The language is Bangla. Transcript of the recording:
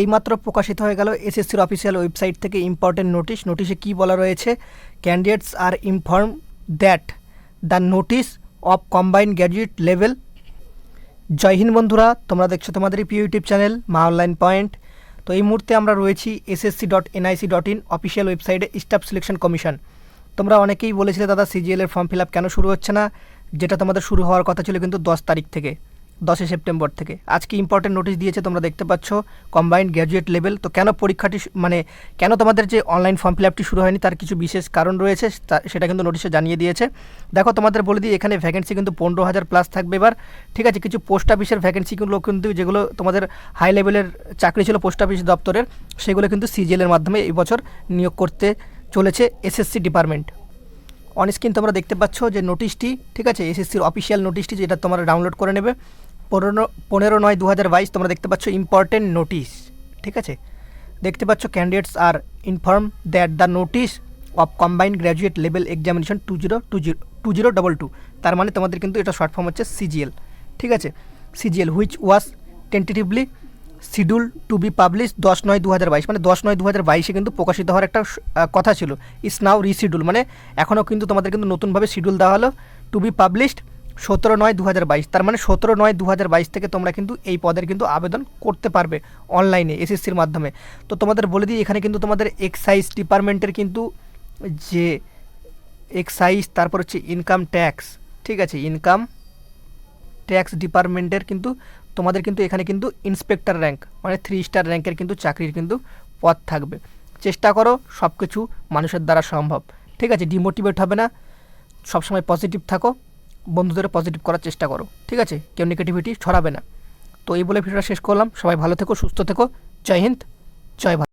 এইমাত্র প্রকাশিত হয়ে গেল এসএসসির অফিসিয়াল ওয়েবসাইট থেকে ইম্পর্টেন্ট নোটিশ নোটিশে কী বলা রয়েছে? Candidates are informed that the notice of combined graduate level Jai Hind বন্ধুরা, তোমরা দেখছ তোমাদের প্রিয় YouTube channel Maa online point. তো এই মুহূর্তে আমরা রয়েছি SSC dot NIC dot in official ওয়েবসাইটে স্টাফ সিলেকশন কমিশন তোমরা অনেকেই বলেছিলে, দাদা সিজিএল এর ফর্ম ফিল আপ কেন শুরু হচ্ছে না? যেটা তোমাদের শুরু হওয়ার কথা ছিল কিন্তু দশ তারিখ থেকে। দশই সেপ্টেম্বর থেকে। আজকে ইম্পর্টেন্ট নোটিশ দিয়েছে, তোমরা দেখতে পাচ্ছ কম্বাইন্ড গ্র্যাজুয়েট লেভেল তো কেন পরীক্ষাটি মানে কেন তোমাদের যে অনলাইন ফর্ম ফিল আপটি শুরু হয়নি, তার কিছু বিশেষ কারণ রয়েছে সেটা কিন্তু নোটিশে জানিয়ে দিয়েছে। দেখো, তোমাদের বলে দিই, এখানে ভ্যাকেন্সি কিন্তু পনেরো হাজার প্লাস থাকবে এবার। ঠিক আছে, কিছু পোস্ট অফিসের ভ্যাকেন্সিগুলো কিন্তু, যেগুলো তোমাদের হাই লেভেলের চাকরি ছিল পোস্ট অফিস দপ্তরের, সেগুলো কিন্তু সিজিএলের মাধ্যমে এই বছর নিয়োগ করতে চলেছে এসএসসি ডিপার্টমেন্ট অন স্ক্রিন তোমরা দেখতে পাচ্ছ যে নোটিশটি ঠিক আছে এসএসসির অফিসিয়াল নোটিশটি যেটা তোমরা ডাউনলোড করে নেবে। পনেরো পনেরো নয় দু হাজার বাইশ তোমরা দেখতে পাচ্ছ ইম্পর্টেন্ট নোটিশ ঠিক আছে? দেখতে পাচ্ছ candidates are informed that the notice of combined graduate level examination two zero two zero two zero double two তার মানে তোমাদের কিন্তু এটা শর্ট ফর্ম হচ্ছে সিজিএল ঠিক আছে? CGL which was tentatively schedule to be publish দশ নয় দু হাজার বাইশ মানে দশ নয় দু হাজার বাইশে কিন্তু প্রকাশিত হওয়ার একটা কথা ছিল ইস নাও রিশিডিউল মানে এখনও কিন্তু তোমাদের কিন্তু নতুনভাবে শিডিউল দেওয়া হলো টু বি পাবলিশড সতেরো নয় দু তার মানে সতেরো নয় দু থেকে তোমরা কিন্তু এই পদের কিন্তু আবেদন করতে পারবে অনলাইনে, এসএসসির মাধ্যমে। তো তোমাদের বলে দিই, এখানে কিন্তু তোমাদের এক্সাইজ ডিপার্টমেন্টের কিন্তু যে এক্সাইজ তারপর হচ্ছে ইনকাম ট্যাক্স ঠিক আছে? ইনকাম ট্যাক্স ডিপার্টমেন্টের কিন্তু তোমাদের কিন্তু এখানে কিন্তু ইন্সপেক্টর র্যাঙ্ক মানে থ্রি স্টার র্যাঙ্কের কিন্তু চাকরির কিন্তু পদ থাকবে। চেষ্টা করো সব কিছু মানুষের দ্বারা সম্ভব। ঠিক আছে? ডিমোটিভেট হবে না। সবসময় পজিটিভ থাকো। বন্ধুদের পজিটিভ করার চেষ্টা করো, ঠিক আছে? কেউ নেগেটিভিটি ছড়াবে না। তো এই বলে ভিডিওটা শেষ করলাম। সবাই ভালো থেকো, সুস্থ থেকো। জয় হিন্দ, জয় ভারত।